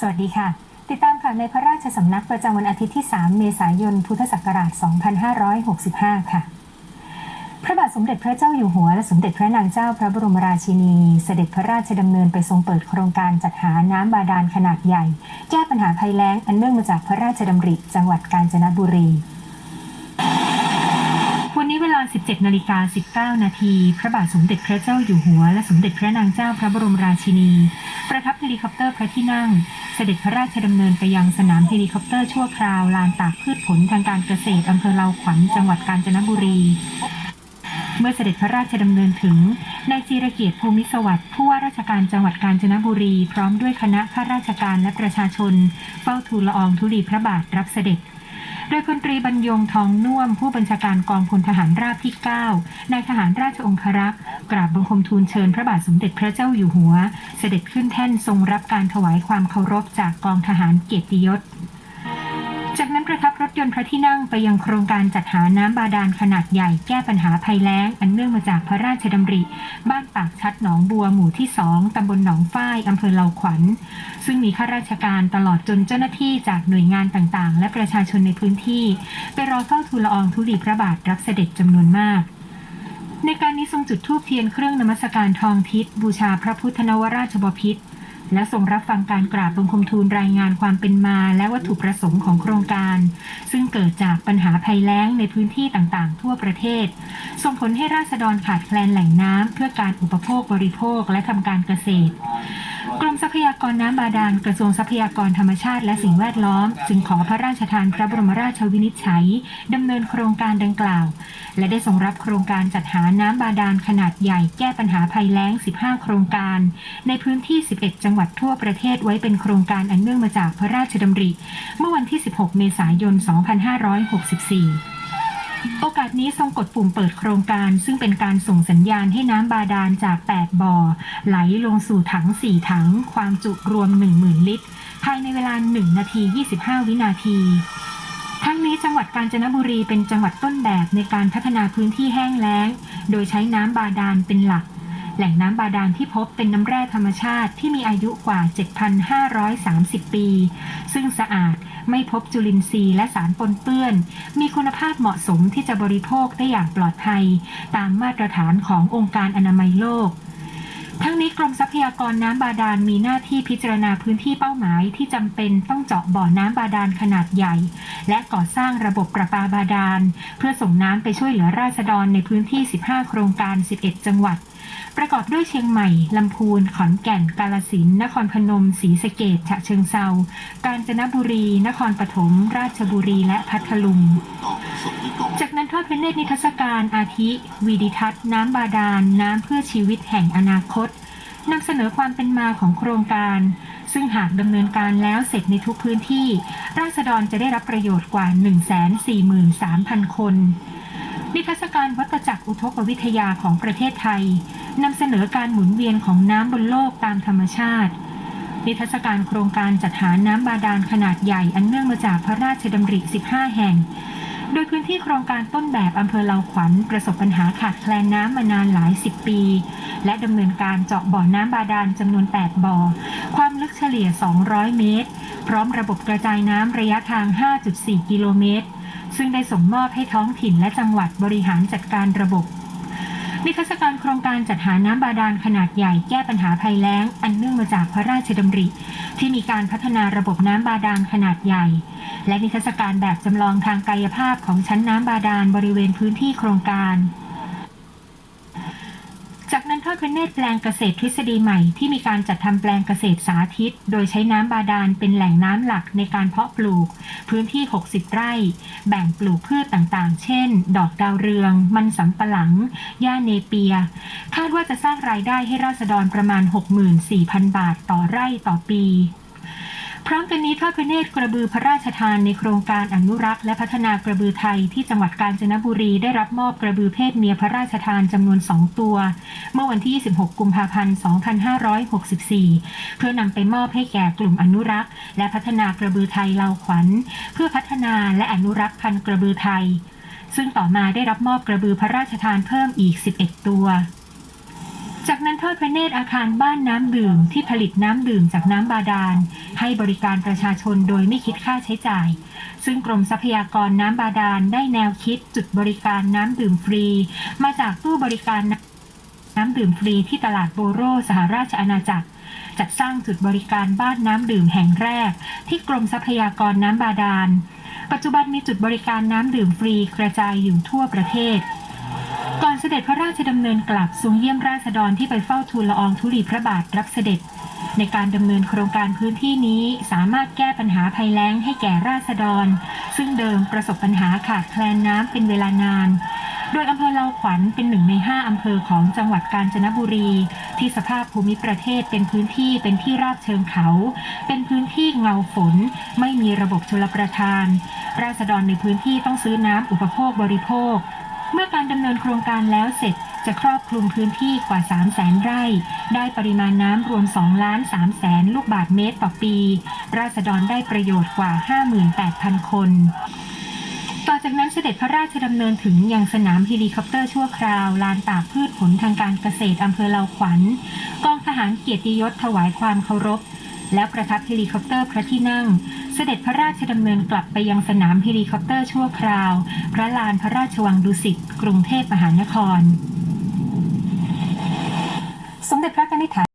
สวัสดีค่ะ ติดตามข่าวในพระราชสำนักประจำวันอาทิตย์ที่ 3 เมษายน พุทธศักราช 2565 ค่ะ พระบาทสมเด็จพระเจ้าอยู่หัว และสมเด็จพระนางเจ้าพระบรมราชินี เสด็จพระราชดำเนินไปทรงเปิดโครงการจัดหาน้ำบาดาลขนาดใหญ่ แก้ปัญหาภัยแล้งอันเนื่องมาจากพระราชดำริจังหวัดกาญจนบุรี 17นาฬิกา19 นาที พระบาทสมเด็จพระเจ้าอยู่หัว และสมเด็จพระนางเจ้าพระบรมราชินี ประทับเฮลิคอปเตอร์พระที่นั่ง เสด็จพระราชดำเนินไปยังสนามเฮลิคอปเตอร์ชั่วคราวลานตากพืชผลทางการเกษตรอำเภอเลาขวัญจังหวัดกาญจนบุรี เมื่อเสด็จพระราชดำเนินถึงนายจีรเกียรติภูมิสวัสดิ์ผู้ว่าราชการจังหวัดกาญจนบุรี พร้อมด้วยคณะข้าราชการและประชาชน เฝ้าทูลละอองธุลีพระบาทรับเสด็จ โดยพลตรีบรรยงทองน่วม ผู้บัญชาการกองพลทหารราบที่ 9 นายทหารราชองครักษ์กราบบังคมทูลเชิญพระบาทสมเด็จพระเจ้าอยู่หัว เสด็จขึ้นแท่นทรงรับการถวายความเคารพจากกองทหารเกียรติยศ นพระที่นั่งไปยังโครงการจัดหาน้ำบาดาลขนาดใหญ่แก้ปัญหาภัยแล้ง อันเนื่องมาจากพระราชดำริ บ้านปากชัดหนองบัวหมู่ที่สองตำบลหนองฝ้ายอำเภอเลาขวัญ ซึ่งมีข้าราชการตลอดจนเจ้าหน้าที่จากหน่วยงานต่างๆ และประชาชนในพื้นที่ ไปรอเฝ้าทูลละอองธุลีพระบาทรับเสด็จจำนวนมากในการนี้ทรงจุดธูปเทียนเครื่องนมัสการทองทิศบูชาพระพุทธนวราชบพิตร และทรงรับฟังการกราบบังคมทูลรายงานความเป็นมา และวัตถุประสงค์ของโครงการ ซึ่งเกิดจากปัญหาภัยแล้งในพื้นที่ต่างๆ ทั่วประเทศ ส่งผลให้ราษฎรขาดแคลนแหล่งน้ำเพื่อการอุปโภคบริโภคและทำการเกษตร กรมทรัพยากรน้ำบาดาลกระทรวงทรัพยากรธรรมชาติและสิ่งแวดล้อม จึงขอพระราชทานพระบรมราชวินิจฉัยดำเนินโครงการดังกล่าว และได้ทรงรับโครงการจัดหาน้ำบาดาลขนาดใหญ่แก้ปัญหาภัยแล้ง 15 โครงการ ในพื้นที่ 11 จังหวัดทั่วประเทศไว้เป็นโครงการอันเนื่องมาจากพระราชดำริ เมื่อวันที่ 16 เมษายน 2564 โอกาสนี้ทรงกดปุ่มเปิดโครงการ ซึ่งเป็นการส่งสัญญาณให้น้ำบาดาลจาก 8 บ่อ ไหลลงสู่ถัง 4 ถัง ความจุรวม 10,000 ลิตร ภายในเวลา 1 นาที 25 วินาทีทั้งนี้จังหวัดกาญจนบุรีเป็นจังหวัดต้นแบบในการพัฒนาพื้นที่แห้งแล้ง โดยใช้น้ำบาดาลเป็นหลัก แหล่งน้ำบาดาลที่พบเป็นน้ำแร่ธรรมชาติที่มีอายุกว่า 7,530 ปี ซึ่งสะอาด ไม่พบจุลินทรีย์และสารปนเปื้อน มีคุณภาพเหมาะสมที่จะบริโภคได้อย่างปลอดภัย ตามมาตรฐานขององค์การอนามัยโลก ทั้งนี้กรมทรัพยากรน้ำบาดาลมีหน้าที่พิจารณาพื้นที่เป้าหมายที่จำเป็นต้องเจาะบ่อน้ำบาดาลขนาดใหญ่ และก่อสร้างระบบประปาบาดาล เพื่อส่งน้ำไปช่วยเหลือราษฎรในพื้นที่ 15 โครงการ 11 จังหวัด ประกอบด้วยเชียงใหม่ ลำพูน ขอนแก่น กาลสินธุ์นครพนม ศรีสะเกดฉะเชิงเซา กาญจนบุรี นครปฐม ราชบุรี และพัทลุงจากนั้น ทอดพระเนตรนิทรรศการอาทิวีดิทัศน์น้ำบาดาล น้ำเพื่อชีวิตแห่งอนาคตนำเสนอความเป็นมาของโครงการ ซึ่งหากดำเนินการแล้วเสร็จในทุกพื้นที่ ราษฎรจะได้รับประโยชน์กว่า 143,000 คน นิทรรศการวัตจักรอุทกวิทยาของประเทศไทยนำเสนอการหมุนเวียนของน้ำบนโลกตามธรรมชาติ นิทรรศการโครงการจัดหาน้ำบาดาลขนาดใหญ่อันเนื่องมาจากพระราชดำริ 15 แห่ง ดยพื้นที่โครงการต้นแบบอำเภอเลาขวัญประสบปัญหาขาดแคลนน้ำมานานหลายสิบปี และดำเนินการเจาะบ่อน้ำบาดาลจำนวน 8 บ่อ ความลึกเฉลี่ย 200 เมตร พร้อมระบบกระจายน้ำระยะทาง 5.4 กิโลเมตร ซึ่งได้ส่งมอบให้ท้องถิ่นและจังหวัดบริหารจัดการระบบ นิทรรศการโครงการจัดหาน้ำบาดาลขนาดใหญ่แก้ปัญหาภัยแล้ง อันเนื่องมาจากพระราชดำริ ที่มีการพัฒนาระบบน้ำบาดาลขนาดใหญ่ และนิทรรศการแบบจำลองทางกายภาพของชั้นน้ำบาดาลบริเวณพื้นที่โครงการ จากนั้นทอดพ ระเนตรแปลงเกษตรทฤษฎีใหม่ที่มีการจัดทำแปลงเกษตรสาธิต โดยใช้น้ำบาดาลเป็นแหล่งน้ำหลักในการเพาะปลูก พื้นที่ 60 ไร่ แบ่งปลูกพืชต่างๆ เช่น ดอกดาวเรือง มันสำปะหลัง หญ้าเนเปีย คาดว่าจะสร้างรายได้ให้ราษฎรประมาณ 64,000 บาทต่อไร่ต่อปี พร้อมกันนี้ทอดพระเนตรกระบือพระราชทานในโครงการอนุรักษ์และพัฒนากระบือไทยที่จังหวัดกาญจนบุรีได้รับมอบกระบือเพศเมียพระราชทานจำนวน 2 ตัว เมื่อวันที่ 26 กุมภาพันธ์ 2564 เพื่อนำไปมอบให้แก่กลุ่มอนุรักษ์ และพัฒนากระบือไทยเลาขวัญ เพื่อพัฒนาและอนุรักษ์พันธุ์กระบือไทย ซึ่งต่อมาได้รับมอบกระบือพระราชทานเพิ่มอีก 11 ตัว จากนั้นทอดพระเนตรอาคารบ้านน้ำดื่มที่ผลิตน้ำดื่มจากน้ำบาดาล ให้บริการประชาชนโดยไม่คิดค่าใช้จ่าย ซึ่งกรมทรัพยากรน้ำบาดาลได้แนวคิดจุดบริการน้ำดื่มฟรี มาจากตู้บริการน้ำดื่มฟรีที่ตลาดโบโรสหราชอาณาจักรจัดสร้างจุดบริการบ้านน้ำดื่มแห่งแรก ที่กรมทรัพยากรน้ำบาดาล ปัจจุบันมีจุดบริการน้ำดื่มฟรีกระจายอยู่ทั่วประเทศ ก่อนเสด็จพระราชดำเนินกลับทรงเยี่ยมราษฎรที่ไปเฝ้าทูลละอองธุลีพระบาทรับเสด็จ ในการดำเนินโครงการพื้นที่นี้สามารถแก้ปัญหาภัยแล้งให้แก่ราษฎร ซึ่งเดิมประสบปัญหาขาดแคลนน้ำเป็นเวลานาน โดยอำเภอเลาขวัญเป็นหนึ่งในห้าอำเภอของจังหวัดกาญจนบุรี ที่สภาพภูมิประเทศเป็นพื้นที่เป็นที่ราบเชิงเขา เป็นพื้นที่เงาฝน ไม่มีระบบชลประทาน ราษฎรในพื้นที่ต้องซื้อน้ำอุปโภคบริโภค เมื่อการดำเนินโครงการแล้วเสร็จจะครอบคลุมพื้นที่กว่า 3 0 0แสนไร่ ได้ปริมาณน้ำรวม2ล้าน3แสนลูกบาทเมตรต่อปี ราษฎรได้ประโยชน์กว่า 58,000 คน ต่อจากนั้นเสด็จพระราชดำเนินถึงยังสนามเฮลิคอปเตอร์ชั่วคราว ลานตากพืชผลทางการเกษตรอำเภอเลาขวัญ กองทหารเกียรติยศถวายความเคารพ และประทับเฮลิคอปเตอร์พระที่นั่ง เสด็จพระราชดำเนินกลับไปยังสนามเฮลิคอปเตอร์ชั่วคราว พระลานพระราชวังดุสิตกรุงเทพมหานคร สมเด็จพระนิธิ